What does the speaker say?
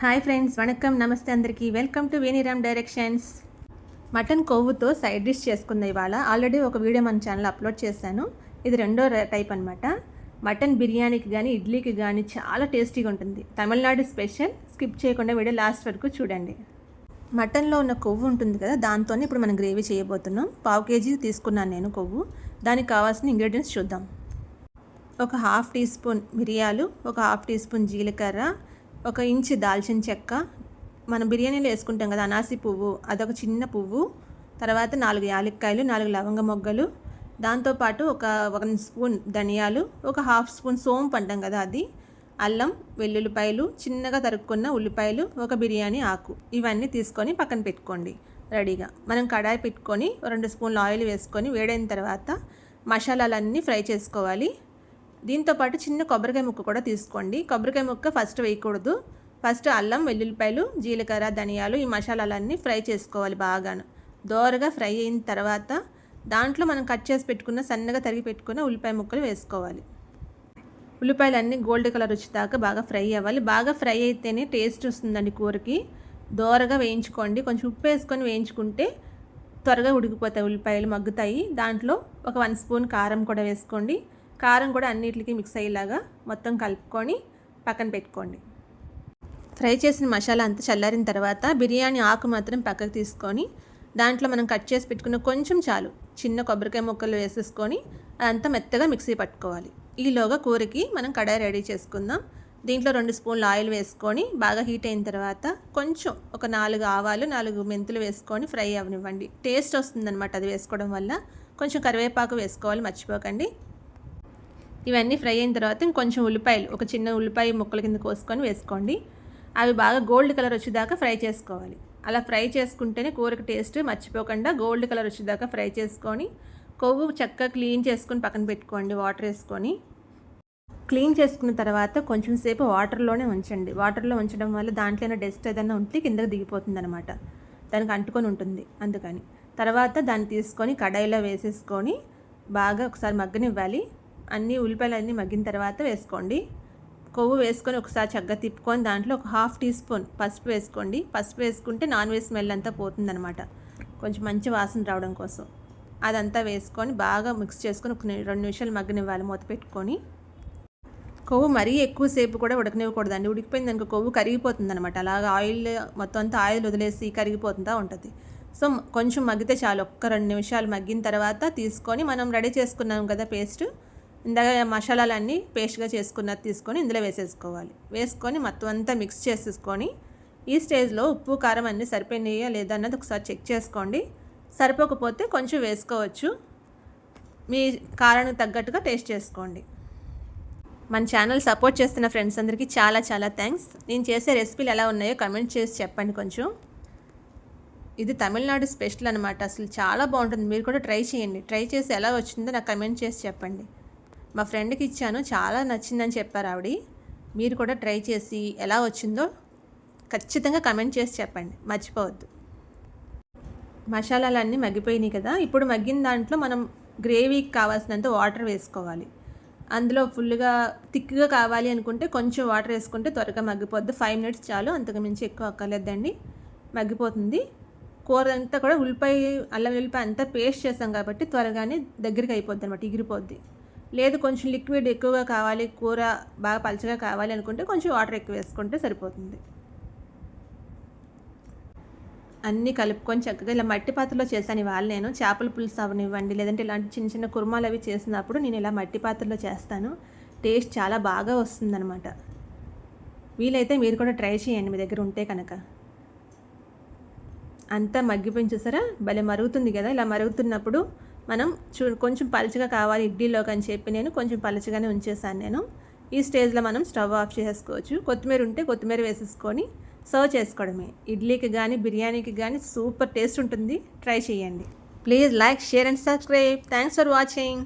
Hi friends వణకం నమస్తే అందరికీ. Welcome to Veniram directions. Mutton కొవ్వుతో సైడ్ డిష్ చేసుకుంది ఇవాళ. ఆల్రెడీ ఒక వీడియో మన ఛానల్ అప్లోడ్ చేశాను. ఇది రెండో టైప్ అనమాట మటన్ బిర్యానీకి కానీ ఇడ్లీకి కానీ చాలా టేస్టీగా ఉంటుంది. తమిళనాడు స్పెషల్. స్కిప్ చేయకుండా వీడియో లాస్ట్ వరకు చూడండి. మటన్లో ఉన్న కొవ్వు ఉంటుంది కదా దాంతోనే ఇప్పుడు మనం గ్రేవీ చేయబోతున్నాం. పావు కేజీ తీసుకున్నాను నేను కొవ్వు. దానికి కావాల్సిన ఇంగ్రీడియంట్స్ చూద్దాం. ఒక హాఫ్ టీ స్పూన్ మిరియాలు ఒక హాఫ్ టీ స్పూన్ జీలకర్ర ఒక ఇంచు దాల్చిన చెక్క మనం బిర్యానీలో వేసుకుంటాం కదా అనాసి పువ్వు అదొక చిన్న పువ్వు తర్వాత నాలుగు యాలక్కాయలు నాలుగు లవంగ మొగ్గలు దాంతోపాటు ఒక వన్ స్పూన్ ధనియాలు ఒక హాఫ్ స్పూన్ సోంపు అంటాం కదా అది అల్లం వెల్లుల్లిపాయలు చిన్నగా తరుక్కున్న ఉల్లిపాయలు ఒక బిర్యానీ ఆకు ఇవన్నీ తీసుకొని పక్కన పెట్టుకోండి రెడీగా. మనం కడాయి పెట్టుకొని రెండు స్పూన్లు ఆయిల్ వేసుకొని వేడైన తర్వాత మసాలాలన్నీ ఫ్రై చేసుకోవాలి. దీంతోపాటు చిన్న కొబ్బరికాయ ముక్క కూడా తీసుకోండి. కొబ్బరికాయ ముక్క ఫస్ట్ వేయకూడదు. ఫస్ట్ అల్లం వెల్లుల్లిపాయలు జీలకర్ర ధనియాలు ఈ మసాలాలన్నీ ఫ్రై చేసుకోవాలి బాగాను. దోరగా ఫ్రై అయిన తర్వాత దాంట్లో మనం కట్ చేసి పెట్టుకున్న సన్నగా తరిగి పెట్టుకున్న ఉల్లిపాయ ముక్కలు వేసుకోవాలి. ఉల్లిపాయలు అన్నీ గోల్డ్ కలర్ వచ్చేదాకా బాగా ఫ్రై అవ్వాలి. బాగా ఫ్రై అయితేనే టేస్ట్ వస్తుందండి కూరకి. దోరగా వేయించుకోండి. కొంచెం ఉప్పు వేసుకొని వేయించుకుంటే త్వరగా ఉడికిపోతాయి ఉల్లిపాయలు మగ్గుతాయి. దాంట్లో ఒక వన్ స్పూన్ కారం కూడా వేసుకోండి. కారం కూడా అన్నిటికీ మిక్స్ అయ్యేలాగా మొత్తం కలుపుకొని పక్కన పెట్టుకోండి. ఫ్రై చేసిన మసాలా అంతా చల్లారిన తర్వాత బిర్యానీ ఆకు మాత్రం పక్కకు తీసుకొని దాంట్లో మనం కట్ చేసి పెట్టుకున్న కొంచెం చాలు చిన్న కొబ్బరికాయ ముక్కలు వేసేసుకొని అదంతా మెత్తగా మిక్సీ పట్టుకోవాలి. ఈలోగా కూరకి మనం కడాయి రెడీ చేసుకుందాం. దీంట్లో రెండు స్పూన్లు ఆయిల్ వేసుకొని బాగా హీట్ అయిన తర్వాత కొంచెం ఒక నాలుగు ఆవాలు నాలుగు మెంతులు వేసుకొని ఫ్రై అవనివ్వండి టేస్ట్ వస్తుందన్నమాట అది వేసుకోవడం వల్ల. కొంచెం కరివేపాకు వేసుకోవాలి మర్చిపోకండి. ఇవన్నీ ఫ్రై అయిన తర్వాత ఇంకొంచెం ఉల్లిపాయలు ఒక చిన్న ఉల్లిపాయ ముక్కల కింద కోసుకొని వేసుకోండి. అవి బాగా గోల్డ్ కలర్ వచ్చేదాకా ఫ్రై చేసుకోవాలి. అలా ఫ్రై చేసుకుంటేనే కూరకు టేస్ట్ మర్చిపోకుండా గోల్డ్ కలర్ వచ్చేదాకా ఫ్రై చేసుకొని కొవ్వు చక్కగా క్లీన్ చేసుకొని పక్కన పెట్టుకోండి వాటర్ వేసుకొని. క్లీన్ చేసుకున్న తర్వాత కొంచెం సేపు వాటర్లోనే ఉంచండి. వాటర్లో ఉంచడం వల్ల దాంట్లో డస్ట్ ఏదైనా ఉంటే కిందకి దిగిపోతుంది అనమాట దానికి అంటుకొని ఉంటుంది అందుకని. తర్వాత దాన్ని తీసుకొని కడాయిలో వేసేసుకొని బాగా ఒకసారి మగ్గనివ్వాలి. అన్ని ఉల్లిపాయలు అన్నీ మగ్గిన తర్వాత వేసుకోండి. కొవ్వు వేసుకొని ఒకసారి చక్కగా తిప్పుకొని దాంట్లో ఒక హాఫ్ టీ స్పూన్ పసుపు వేసుకోండి. పసుపు వేసుకుంటే నాన్ వెజ్ స్మెల్ అంతా పోతుందనమాట కొంచెం మంచి వాసన రావడం కోసం. అదంతా వేసుకొని బాగా మిక్స్ చేసుకొని ఒక రెండు నిమిషాలు మగ్గనివ్వాలి మూత పెట్టుకొని. కొవ్వు మరీ ఎక్కువసేపు కూడా ఉడకనివ్వకూడదండి. ఉడికిపోయింది అనుకో కొవ్వు కరిగిపోతుంది అనమాట అలాగా ఆయిల్ మొత్తం అంతా ఆయిల్ వదిలేసి కరిగిపోతుందా ఉంటుంది. సో కొంచెం మగ్గితే చాలు. ఒక్క రెండు నిమిషాలు మగ్గిన తర్వాత తీసుకొని మనం రెడీ చేసుకున్నాం కదా పేస్ట్. ఇందాక మసాలాలన్నీ పేస్ట్గా చేసుకున్నది తీసుకొని ఇందులో వేసేసుకోవాలి. వేసుకొని మొత్తం అంతా మిక్స్ చేసేసుకొని ఈ స్టేజ్లో ఉప్పు కారం అన్నీ సరిపోయినాయా లేదా అన్నది ఒకసారి చెక్ చేసుకోండి. సరిపోకపోతే కొంచెం వేసుకోవచ్చు. మీ కారానికి తగ్గట్టుగా టేస్ట్ చేసుకోండి. మన ఛానల్ సపోర్ట్ చేస్తున్న ఫ్రెండ్స్ అందరికీ చాలా చాలా థ్యాంక్స్ నేను చేసే రెసిపీలు ఎలా ఉన్నాయో కమెంట్ చేసి చెప్పండి కొంచెం. ఇది తమిళనాడు స్పెషల్ అనమాట అసలు చాలా బాగుంటుంది. మీరు కూడా ట్రై చేయండి. ట్రై చేసి ఎలా వచ్చిందో నాకు కమెంట్ చేసి చెప్పండి. మా ఫ్రెండ్కి ఇచ్చాను. చాలా నచ్చిందని చెప్పారు ఆవిడ. మీరు కూడా ట్రై చేసి ఎలా వచ్చిందో ఖచ్చితంగా కమెంట్ చేసి చెప్పండి. మర్చిపోవద్దు. మసాలాలన్నీ మగ్గిపోయినాయి కదా. ఇప్పుడు మగ్గిన దాంట్లో మనం గ్రేవీకి కావాల్సినంత వాటర్ వేసుకోవాలి. అందులో ఫుల్గా థిక్గా కావాలి అనుకుంటే కొంచెం వాటర్ వేసుకుంటే త్వరగా మగ్గిపోద్ది. ఫైవ్ మినిట్స్ చాలు. అంతకుమించి ఎక్కువ అక్కర్లేదండి. మగ్గిపోతుంది. కూర అంతా కూడా ఉల్లిపాయ అల్లం ఉల్లిపాయ అంతా పేస్ట్ చేస్తాం కాబట్టి త్వరగానే దగ్గరికి అయిపోద్ది అనమాట ఎగిరిపోద్ది లేదు కొంచెం లిక్విడ్ ఎక్కువగా కావాలి కూర బాగా పలచగా కావాలి అనుకుంటే కొంచెం వాటర్ ఎక్కువ వేసుకుంటే సరిపోతుంది. అన్నీ కలుపుకొని చక్కగా ఇలా మట్టి పాత్రలో చేశాను. ఇవాళ నేను చేపల పులుసు అవనివ్వండి లేదంటే ఇలాంటి చిన్న చిన్న కుర్మాలు అవి చేసినప్పుడు నేను ఇలా మట్టి పాత్రలో చేస్తాను. టేస్ట్ చాలా బాగా వస్తుందన్నమాట. వీలైతే మీరు కూడా ట్రై చేయండి మీ దగ్గర ఉంటే కనుక. అంతా మగ్గిపోయి చూసారా? భలే మరుగుతుంది కదా? ఇలా మరుగుతున్నప్పుడు మనం చూ కొంచెం పలుచగా కావాలి ఇడ్లీలోకి అని చెప్పి నేను కొంచెం పలుచగానే ఉంచేసాను నేను. ఈ స్టేజ్లో మనం స్టవ్ ఆఫ్ చేసుకోవచ్చు కొత్తిమీర ఉంటే కొత్తిమీర వేసేసుకొని సర్వ్ చేసుకోవడమే. ఇడ్లీకి కానీ బిర్యానీకి కానీ సూపర్ టేస్ట్ ఉంటుంది. ట్రై చేయండి. Please like share and subscribe. Thanks for watching.